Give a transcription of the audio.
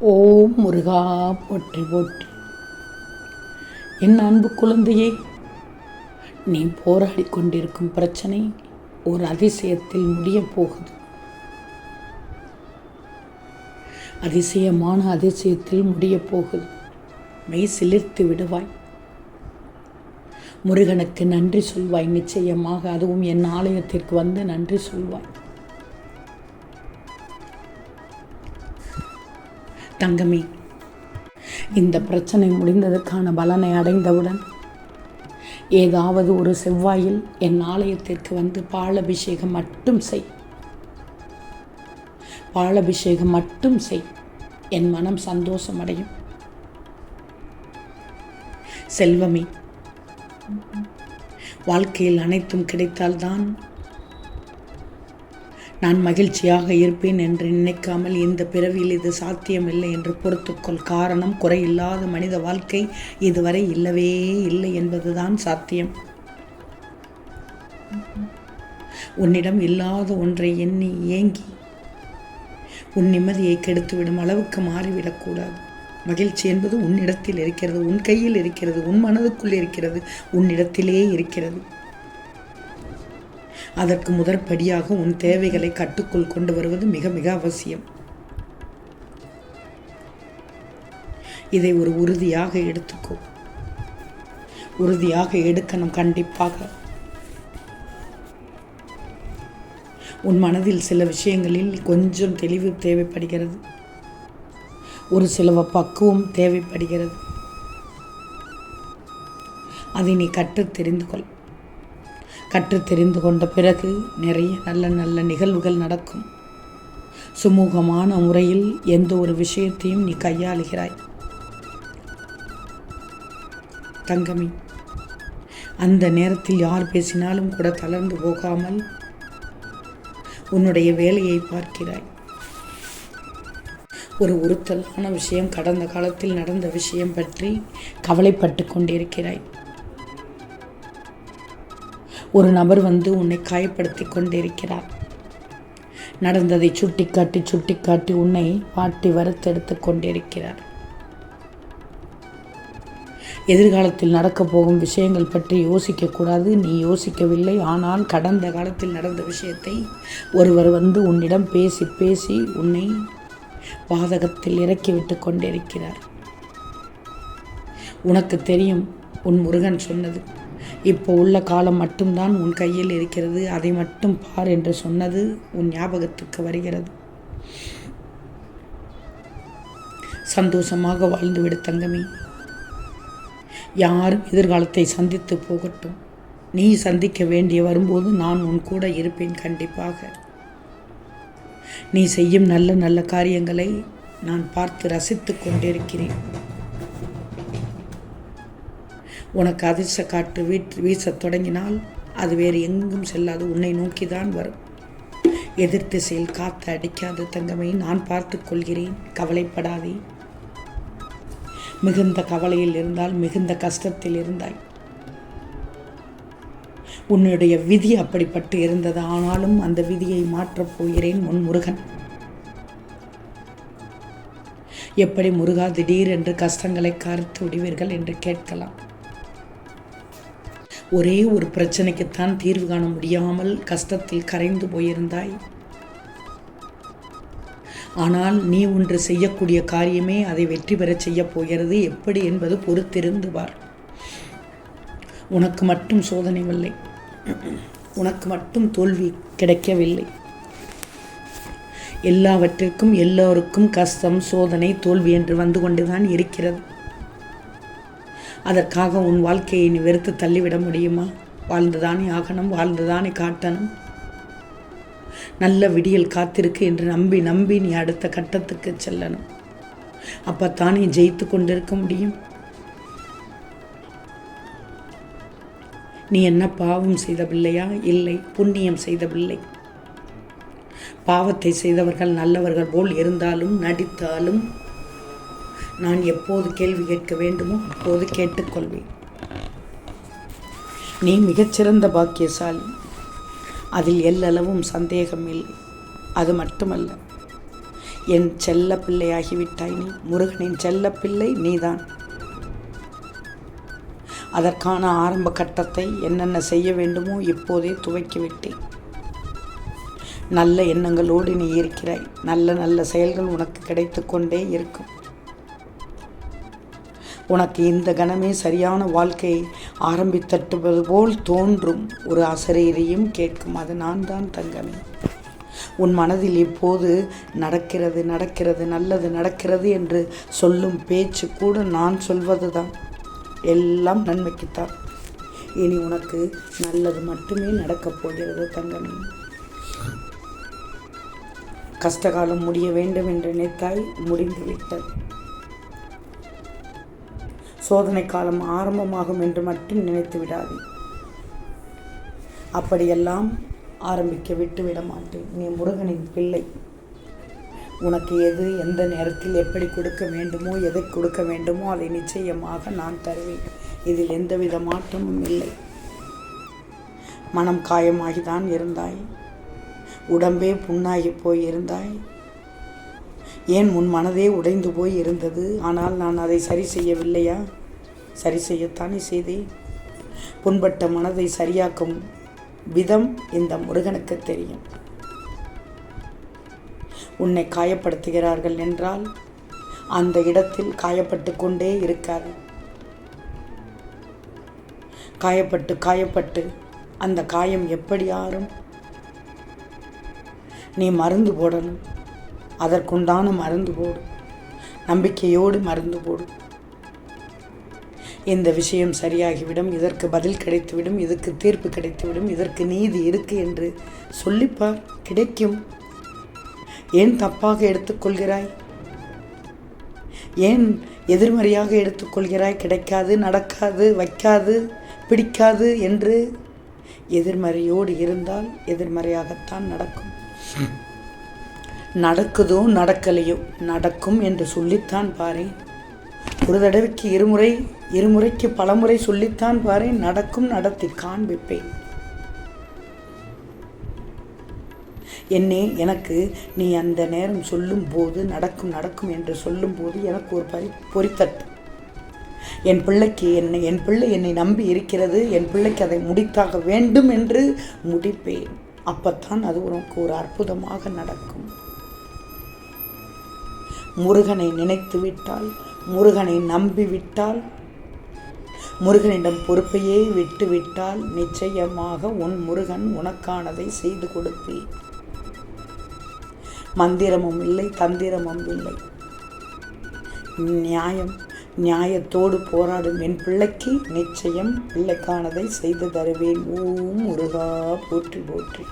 ஓம் முருகா போற்றி போற்றி. என் அன்பு குழந்தையே நீ போராடி கொண்டிருக்கும் பிரச்சனை ஒரு அதிசயத்தில் முடியப் போகுது. அதிசயமான அதிசயத்தில் முடியப் போகுது. மெய் சிலிர்த்து விடுவாய். முருகனுக்கு நன்றி சொல்வாய். நிச்சயமாக அதுவும் என் ஆலயத்திற்கு வந்து நன்றி சொல்வாய். தங்கமே. இந்த பிரச்சனை முடிந்ததற்கான பலனை அடைந்தவுடன் ஏதாவது ஒரு செவ்வாயில் என் ஆலயத்திற்கு வந்து பாலபிஷேகம் மட்டும் செய். பாலபிஷேகம் மட்டும் செய். என் மனம் சந்தோஷமடையும். செல்வமே வாழ்க்கையில் அனைத்தும் கிடைத்தால்தான் நான் மகிழ்ச்சியாக இருப்பேன் என்று நினைக்காமல் இந்த பிறவியில் இது சாத்தியமில்லை என்று பொறுத்துக்கொள். காரணம் குறையில்லாத மனித வாழ்க்கை இதுவரை இல்லவே இல்லை என்பதுதான் சாத்தியம். உன்னிடம் இல்லாத ஒன்றை எண்ணி ஏங்கி உன் நிம்மதியை கெடுத்துவிடும் அளவுக்கு மாறிவிடக்கூடாது மகிழ்ச்சி என்பது உன்னிடத்தில் இருக்கிறது உன் கையில் இருக்கிறது உன் மனதுக்குள் இருக்கிறது உன்னிடத்திலே இருக்கிறது. அதற்கு முதற்படியாக உன் தேவைகளை கட்டுக்குள் கொண்டு வருவது மிக மிக அவசியம். இதை ஒரு உறுதியாக எடுத்துக்கோ. உறுதியாக எடுக்கணும் கண்டிப்பாக. உன் மனதில் சில விஷயங்களில் கொஞ்சம் தெளிவு தேவைப்படுகிறது. ஒரு சில பக்குவம் தேவைப்படுகிறது. அதை நீ கற்று தெரிந்து கொள். கற்று தெரிந்து கொண்ட பிறகு நிறைய நல்ல நல்ல நிகழ்வுகள் நடக்கும். சுமூகமான முறையில் எந்த ஒரு விஷயத்தையும் நீ கையாளுகிறாய். தங்கமி அந்த நேரத்தில் யார் பேசினாலும் கூட தளர்ந்து போகாமல் உன்னுடைய வேலையை பார்க்கிறாய். ஒரு உறுத்தலான விஷயம் கடந்த காலத்தில் நடந்த விஷயம் பற்றி கவலைப்பட்டு கொண்டிருக்கிறாய். ஒரு நபர் வந்து உன்னை காயப்படுத்தி கொண்டிருக்கிறார். நடந்ததை சுட்டிக்காட்டி சுட்டிக்காட்டி உன்னை பாட்டி வறுத்தெடுத்து கொண்டிருக்கிறார். எதிர்காலத்தில் நடக்கப் போகும் விஷயங்கள் பற்றி யோசிக்கக்கூடாது நீ யோசிக்கவில்லை. ஆனால் கடந்த காலத்தில் நடந்த விஷயத்தை ஒருவர் வந்து உன்னிடம் பேசி பேசி உன்னை பாதகத்தில் இறக்கிவிட்டு கொண்டிருக்கிறார். உனக்கு தெரியும் உன் முருகன் சொன்னது இப்போ உள்ள காலம் மட்டும்தான் உன் கையில் இருக்கிறது. அதை மட்டும் பார் என்று சொன்னது உன் ஞாபகத்துக்கு வருகிறது. சந்தோஷமாக வாழ்ந்துவிடு தங்கமே. யாரும் எதிர்காலத்தை சந்தித்து போகட்டும். நீ சந்திக்க வேண்டிய வரும்போது நான் உன் கூட இருப்பேன் கண்டிப்பாக. நீ செய்யும் நல்ல நல்ல காரியங்களை நான் பார்த்து ரசித்து கொண்டிருக்கிறேன். உனக்கு அதிர்ஷ்ட காற்று வீட்டு வீசத் தொடங்கினால் அது வேறு எங்கும் செல்லாது. உன்னை நோக்கி தான் வரும். எதிர் திசையில் காத்து அடிக்காது தங்கமே. நான் பார்த்து கொள்கிறேன். கவலைப்படாதே. மிகுந்த கவலையில் இருந்தால் மிகுந்த கஷ்டத்தில் இருந்தாய். உன்னுடைய விதி அப்படிப்பட்டு இருந்தது. ஆனாலும் அந்த விதியை மாற்றப் போகிறேன் உன் முருகன். எப்படி முருகா திடீர் என்று கஷ்டங்களை கருத்து விடுவீர்கள் என்று கேட்கலாம். ஒரே ஒரு பிரச்சனைக்குத்தான் தீர்வு காண முடியாமல் கஷ்டத்தில் கரைந்து போயிருந்தாய். ஆனால் நீ ஒன்று செய்யக்கூடிய காரியமே அதை வெற்றி பெறச் செய்யப் போகிறது. எப்படி என்பது பொறுத்திருந்து பார். உனக்கு மட்டும் சோதனை இல்லை. உனக்கு மட்டும் தோல்வி கிடைக்கவில்லை. எல்லாவற்றிற்கும் எல்லோருக்கும் கஷ்டம் சோதனை தோல்வி என்று வந்து கொண்டுதான் இருக்கிறது. அதற்காக உன் வாழ்க்கையை நீ வெறுத்து தள்ளிவிட முடியுமா? வாழ்ந்துதானே ஆகணும் வாழ்ந்துதானே காட்டணும். நல்ல விடியல் காத்திருக்கு என்று நம்பி நம்பி நீ அடுத்த கட்டத்துக்கு செல்லணும். அப்பத்தானே ஜெயித்து கொண்டிருக்க முடியும்? நீ என்ன பாவம் செய்த பிள்ளையா? இல்லை புண்ணியம் செய்த பிள்ளை. பாவத்தை செய்தவர்கள் நல்லவர்கள் போல் இருந்தாலும் நடித்தாலும் நான் எப்போது கேள்வி கேட்க வேண்டுமோ அப்போது கேட்டுக்கொள்வேன். நீ மிகச்சிறந்த பாக்கியசாலி. அதில் எல்லளவும் சந்தேகம் இல்லை. அது மட்டுமல்ல என் செல்ல பிள்ளையாகிவிட்டாய் நீ. முருகனின் செல்ல பிள்ளை நீதான். அதற்கான ஆரம்ப கட்டத்தை என்னென்ன செய்ய வேண்டுமோ இப்போதே துவக்கிவிட்டேன். நல்ல எண்ணங்களோடு நீ இருக்கிறாய். நல்ல நல்ல செயல்கள் உனக்கு கிடைத்து கொண்டே இருக்கும். உனக்கு இந்த கணமே சரியான வாழ்க்கை ஆரம்பித்தட்டுவது போல் தோன்றும். ஒரு ஆசிரியரையும் கேட்கும் அது நான் தான் தங்கமே. உன் மனதில் இப்போது நடக்கிறது நடக்கிறது நல்லது நடக்கிறது என்று சொல்லும் பேச்சு கூட நான் சொல்வது தான் எல்லாம் நன்மைக்குத்தான். இனி உனக்கு நல்லது மட்டுமே நடக்கப் போகிறது தங்கமே. கஷ்டகாலம் முடிய வேண்டும் என்று நினைத்தாய் முடிந்துவிட்டது. சோதனை காலம் ஆரம்பமாகும் என்று மட்டும் நினைத்து விடாது. அப்படியெல்லாம் ஆரம்பிக்க விட்டு விட மாட்டேன். நீ முருகனின் பிள்ளை. உனக்கு எது எந்த நேரத்தில் எப்படி கொடுக்க வேண்டுமோ எதை கொடுக்க வேண்டுமோ அதை நிச்சயமாக நான் தருவேன். இதில் எந்தவித மாற்றமும் இல்லை. மனம் காயமாகிதான் இருந்தாய். உடம்பே புண்ணாகி போய் இருந்தாய் ஏன் உன் மனதே உடைந்து போய் இருந்தது? ஆனால் நான் அதை சரி செய்யவில்லையா? சரி செய்யத்தானே செய்தேன். புண்பட்ட மனதை சரியாக்கும் விதம் இந்த முருகனுக்கு தெரியும். உன்னை காயப்படுத்துகிறார்கள் என்றால் அந்த இடத்தில் காயப்பட்டு கொண்டே இருக்காது. காயப்பட்டு காயப்பட்டு அந்த காயம் எப்படி ஆறும்? நீ மருந்து போடணும். அதற்குண்டான மருந்து போடு. நம்பிக்கையோடு மருந்து போடு. இந்த விஷயம் சரியாகிவிடும். இதற்கு பதில் கிடைத்துவிடும். இதுக்கு தீர்ப்பு கிடைத்துவிடும். இதற்கு நீதி இருக்கு என்று சொல்லிப்பார். கிடைக்கும். ஏன் தப்பாக எடுத்துக்கொள்கிறாய்? ஏன் எதிர்மறையாக எடுத்துக்கொள்கிறாய்? கிடைக்காது நடக்காது வைக்காது பிடிக்காது என்று எதிர்மறையோடு இருந்தால் எதிர்மறையாகத்தான் நடக்கும். நடக்குதோ நடக்கலையோ நடக்கும் என்று சொல்லித்தான் பாரேன். ஒரு தடவைக்கு இருமுறை இருமுறைக்கு பலமுறை சொல்லித்தான் பாரேன் நடக்கும் நடத்தி காண்பிப்பேன் என்னே எனக்கு நீ அந்த நேரம் சொல்லும்போது நடக்கும் நடக்கும் என்று சொல்லும்போது எனக்கு ஒரு பரி பொறித்தட்டு. என் பிள்ளைக்கு என்னை என் பிள்ளை என்னை நம்பி இருக்கிறது என் பிள்ளைக்கு அதை முடித்தாக வேண்டும் என்று முடிப்பேன். அப்பத்தான் அது உனக்கு ஒரு அற்புதமாக நடக்கும். முருகனை நினைத்து விட்டால் முருகனை நம்பி விட்டால் முருகனிடம் பொறுப்பையே விட்டுவிட்டால் நிச்சயமாக உன் முருகன் உனக்கானதை செய்து கொடுப்பேன். மந்திரமும் இல்லை தந்திரமும் இல்லை. நியாயம் நியாயத்தோடு போராடும் என் பிள்ளைக்கு நிச்சயம் பிள்ளைக்கானதை செய்து தருவேன். ஓம் முருகா போற்றி போற்றி.